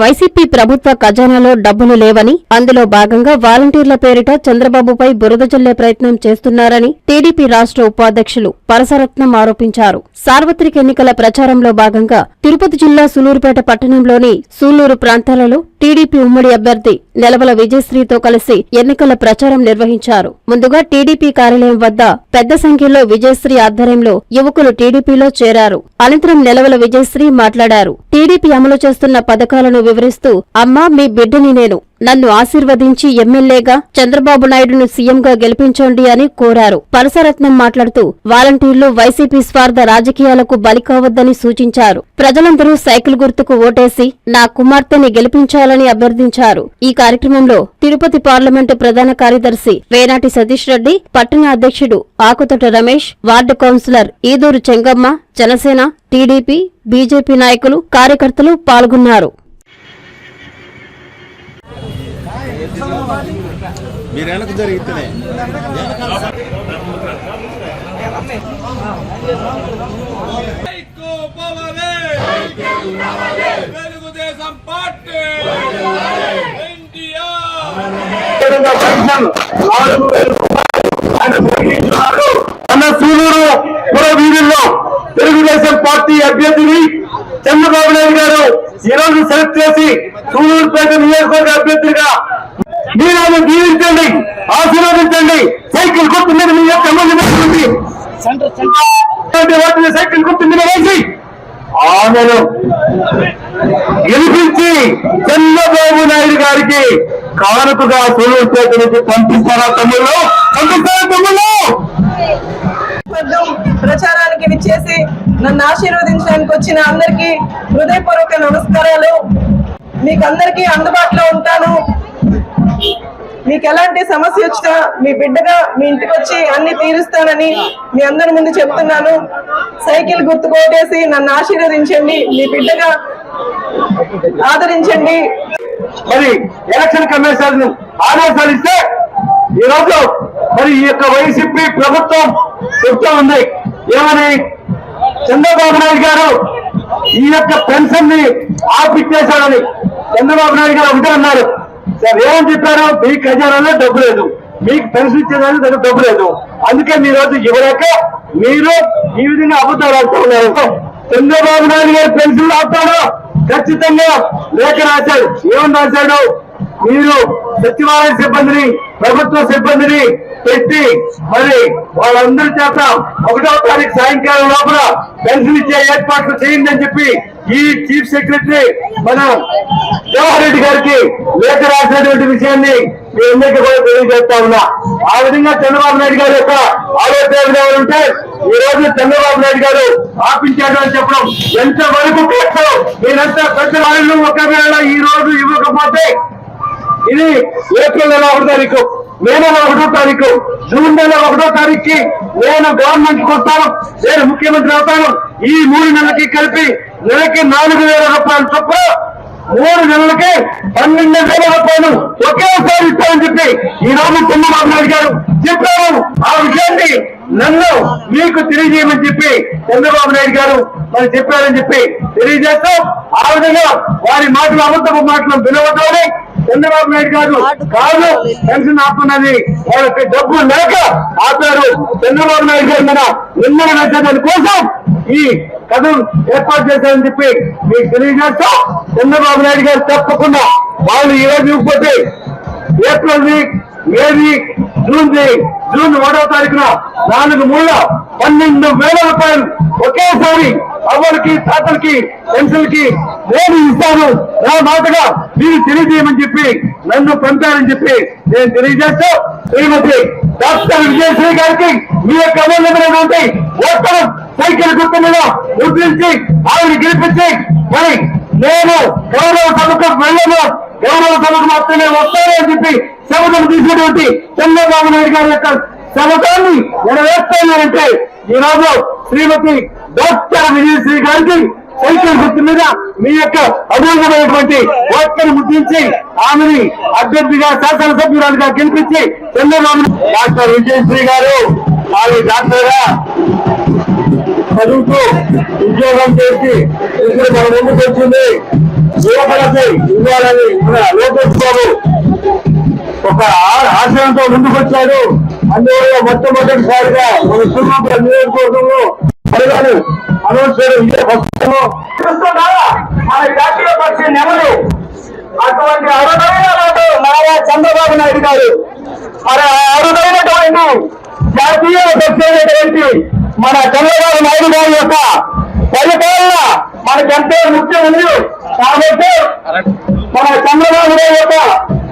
YCP ప్రభుత్వ ఖజానాలో డబ్బులు లేవని అందులో భాగంగా వాలంటీర్ల పేరిట చంద్రబాబుపై బురద జల్లే ప్రయత్నం చేస్తున్నారని టీడీపీ రాష్ట్ర ఉపాధ్యక్షులు పరసరత్నం ఆరోపించారు. సార్వత్రిక ఎన్నికల ప్రచారంలో భాగంగా తిరుపతి జిల్లా సూలూరుపేట పట్టణంలోని సూలూరు ప్రాంతాలలో టీడీపీ ఉమ్మడి అభ్యర్థి నెలవల విజయశ్రీతో కలిసి ఎన్నికల ప్రచారం నిర్వహించారు. ముందుగా టీడీపీ కార్యాలయం వద్ద పెద్ద సంఖ్యలో విజయశ్రీ ఆధ్వర్యంలో యువకులు టీడీపీలో చేరారు. అనంతరం నెలవల విజయశ్రీ మాట్లాడారు. టీడీపీ అమలు చేస్తున్న పథకాలను వివరిస్తూ అమ్మా మీ బిడ్డని నేను నన్ను ఆశీర్వదించి ఎమ్మెల్యేగా చంద్రబాబు నాయుడును సీఎంగా గెలిపించండి అని కోరారు. పరసరత్నం మాట్లాడుతూ వాలంటీర్లు వైసీపీ స్వార్థ రాజకీయాలకు బలికావద్దని సూచించారు. ప్రజలందరూ సైకిల్ గుర్తుకు ఓటేసి నా కుమార్తెని గెలిపించాలని అభ్యర్థించారు. ఈ కార్యక్రమంలో తిరుపతి పార్లమెంటు ప్రధాన కార్యదర్శి వేనాటి సతీష్ రెడ్డి పట్టణ అధ్యక్షుడు Akuthota Ramesh ward councillor Eduru Chengamma Janasena TDP BJP నాయకులు కార్యకర్తలు పాల్గొన్నారు. మీరు వెనక జరిగితేనే. తెలుగుదేశం పార్టీ. సూలూరు తెలుగుదేశం పార్టీ అభ్యర్థిని చంద్రబాబు నాయుడు గారు ఈ రోజు సెలెక్ట్ చేసి సూలూరుపేట నియోజకవర్గ అభ్యర్థిగా మీరు ఆయన దీవించండి ఆశీర్వదించండి. సైకిల్ గుర్తు మీద మీ యొక్క వాటిని సైకిల్ గుర్తు మీద వేసి ఆమెను గెలిపించి చంద్రబాబు నాయుడు గారికి కానుకగా సూలూరుపేట నుంచి పంపిస్తారా తమ్ముళ్ళు? పంపిస్తారా తమ్ముళ్ళు? ప్రచారానికి విచ్చేసి నన్ను ఆశీర్వదించడానికి వచ్చిన అందరికీ హృదయపూర్వక నమస్కారాలు. మీకు అందరికీ అందుబాటులో ఉంటాను. మీకు ఎలాంటి సమస్య వచ్చినా మీ బిడ్డగా మీ ఇంటికి వచ్చి అన్ని తీరుస్తానని మీ అందరి ముందు చెప్తున్నాను. సైకిల్ గుర్తుకోటేసి నన్ను ఆశీర్వదించండి మీ బిడ్డగా ఆదరించండి. మరి ఎలక్షన్ కమిషన్ ఆదేశాలు ఇస్తే ఈ రోజు మరి ఈ యొక్క వైసీపీ ప్రభుత్వం చెప్తా ఉంది. ఏమని? చంద్రబాబు నాయుడు గారు ఈ యొక్క పెన్షన్ని ఆపిచ్చేశారని చంద్రబాబు నాయుడు గారు ఒకటే అన్నారు సార్ ఏమని చెప్పారు? మీ ఖజానాలో డబ్బు లేదు. మీకు పెన్షన్ ఇచ్చేదానికి దగ్గర డబ్బు లేదు. అందుకే మీ రోజు ఇవ్వలేక మీరు ఈ విధంగా అబద్ధాలు ఆడుతూ ఉన్నారు. చంద్రబాబు నాయుడు గారు పెన్షన్ ఆపుతాడు ఖచ్చితంగా లేఖ రాశాడు. ఏమని రాశాడు? మీరు సచివాలయ సిబ్బందిని ప్రభుత్వ సిబ్బందిని పెట్టి మరి వాళ్ళందరి చేత ఒకటో తారీఖు సాయంకాలం లోపల పెన్షన్ ఇచ్చే ఏర్పాట్లు చేయండి అని చెప్పి ఈ చీఫ్ సెక్రటరీ మన జవహర్రెడ్డి గారికి లేఖ రాసినటువంటి విషయాన్ని మీ అందరికీ కూడా తెలియజేస్తా ఉన్నా. ఆ విధంగా చంద్రబాబు నాయుడు గారి యొక్క ఆలోచన ఉంటే ఈ రోజు చంద్రబాబు నాయుడు గారు ఆపించాడు అని చెప్పడం ఎంత వరకు కష్టం నేనంతా పెద్ద వాళ్ళు ఒకవేళ ఈ రోజు ఇవ్వకపోతే ఇది ఏప్రిల్ నెల ఒకటో తారీఖు మే నెల ఒకటో తారీఖు జూన్ నెల ఒకటో తారీఖుకి నేను గవర్నమెంట్ వస్తాను నేను ముఖ్యమంత్రి అవుతాను. ఈ మూడు నెలలకి కలిపి నెలకి నాలుగు వేల రూపాయలు చొప్పున మూడు నెలలకి పన్నెండు వేల రూపాయలు ఒకేసారి ఇస్తామని చెప్పి ఈ రోజు చంద్రబాబు నాయుడు గారు చెప్పారు. ఆ విషయాన్ని నన్ను మీకు తెలియజేయమని చెప్పి చంద్రబాబు నాయుడు గారు మరి చెప్పారని చెప్పి తెలియజేస్తూ ఆ విధంగా వారి మాటలు అబద్ధపు మాటలు వినవద్దని చంద్రబాబు నాయుడు గారు కాదు పెన్షన్ ఆపున్నది వాళ్ళకి డబ్బు లేక ఆపారు. చంద్రబాబు నాయుడు గారు మన నిన్న నచ్చదాని కోసం ఈ కథ ఏర్పాటు చేశారని చెప్పి మీకు తెలియజేస్తూ చంద్రబాబు నాయుడు గారు తప్పకుండా వాళ్ళు ఈ రోజు ఇవ్వకపోతే April week May week June week June ఒకటో తారీఖున నాలుగు మూల పన్నెండు వేల రూపాయలు ఒకేసారి అవ్వలకి తాతలకి పెన్షన్లకి నేను ఇస్తాను. నా మాటగా మీరు తెలియజేయమని చెప్పి నన్ను పంపారని చెప్పి నేను తెలియజేస్తూ శ్రీమతి డాక్టర్ విజయశ్రీ గారికి మీ యొక్క అమూల్యమైనటువంటి ఓటరు సైకిల్ గుర్తు మీద ముద్రించి ఆవిడ గెలిపించి మరి నేను గౌరవ సభకు వెళ్ళను. గౌరవ సభకు మాత్రమే వస్తాను అని చెప్పి శపథం తీసినటువంటి చంద్రబాబు నాయుడు గారి యొక్క శపథాన్ని నెరవేర్తానంటే అంటే రోజు శ్రీమతి డాక్టర్ విజయశ్రీ గారికి సైకిల్ గుర్తు మీద మీ యొక్క అమూల్యమైనటువంటి ఓట్లను ముద్రించి ఆమెని అభ్యర్థిగా శాసనసభ్యురాలుగా గెలిపించి చంద్రబాబు డాక్టర్ విజయశ్రీ గారు ఆమె డాక్టర్గా చదువుతూ ఉద్యోగం చేసి ఇక్కడ మన ముందుకు వచ్చింది. యువకులకి ఇవ్వాలని లోకేష్ బాబు ఒక ఆ- ఆశయంతో ముందుకొచ్చాడు. అందువల్ల మొట్టమొదటిసారిగా మన సుల్లాపుర నియోజకవర్గంలో మహిళలు అనౌన్స్ చేయడం ఇదే ఫస్ట్ మన జాతీయ పక్షి నెమలు. అటువంటి అరుదైన రోజు నారా చంద్రబాబు నాయుడు గారు. మరి అరుదైనటువంటి జాతీయ పక్షి అయినటువంటి మన చంద్రబాబు నాయుడు గారి యొక్క పరిపాలన మనకెంతో ముఖ్యం ఉంది. కాబట్టి మన చంద్రబాబు నాయుడు యొక్క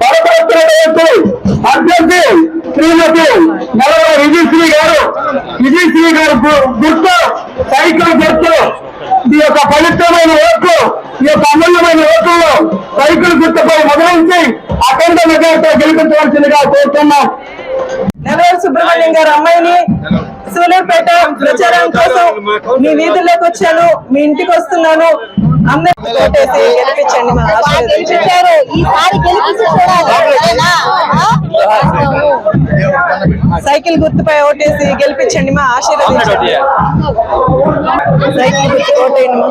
బలపడుతున్నటువంటి అభ్యర్థి శ్రీమతి నలభై విజయశ్రీ గారు విజయశ్రీ గారు గుర్తు సైకిల్ గుర్తు. ఈ యొక్క పవిత్రమైన ఓట్లు ఈ యొక్క అమూల్యమైన ఓట్లలో సైకిల్ గుర్తుపై మొదలైంచి అఖండ విజయంతో గెలిపించవలసిందిగా కోరుతున్నాం. నెలవూరు సుబ్రహ్మణ్యం గారు అమ్మాయిని సూలూరుపేట ప్రచారం కోసం మీ వీధుల్లోకి వచ్చాను. మీ ఇంటికి వస్తున్నాను. అందరూ ఓటేసి గెలిపించండి. ఈసారి గెలిపించి? సైకిల్ గుర్తుపై ఓటేసి గెలిపించండి మా ఆశీర్వదించండి. సైకిల్ గుర్తు ఓటేయండి మా.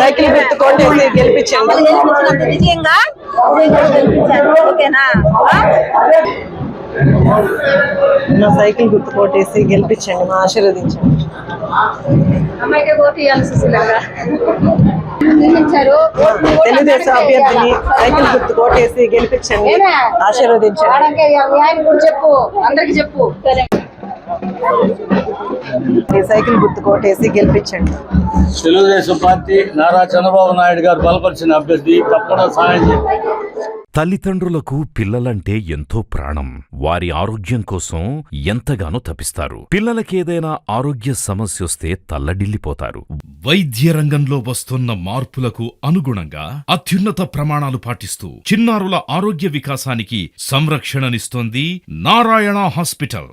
సైకిల్ గుర్తు కోటేసి గెలిపించండి ఓకేనా? మా సైకిల్ గుర్తు కోటేసి గెలిపించండి మా ఆశీర్వదించండి. అమ్మాయికే ఓటు ఇవ్వాలి సుశీలంగా. గెలిపించారు. తెలుగుదేశం అభ్యర్థిని సైకిల్ గుర్తు కోటేసి గెలిపించండి? ఆశీర్వదించండి. చెప్పు అందరికి చెప్పు. ఈ సైకిల్ గుర్తు కోటేసి గెలిపించండి. తెలుగుదేశం పార్టీ నారా చంద్రబాబు నాయుడు గారు బలపరిచిన అభ్యర్థి తప్పకుండా సహాయం తల్లిదండ్రులకు పిల్లలంటే ఎంతో ప్రాణం. వారి ఆరోగ్యం కోసం ఎంతగానో తపిస్తారు. పిల్లలకేదైనా ఆరోగ్య సమస్యొస్తే తల్లడిల్లిపోతారు. వైద్య రంగంలో వస్తున్న మార్పులకు అనుగుణంగా అత్యున్నత ప్రమాణాలు పాటిస్తూ చిన్నారుల ఆరోగ్య వికాసానికి సంరక్షణనిస్తోంది నారాయణ హాస్పిటల్.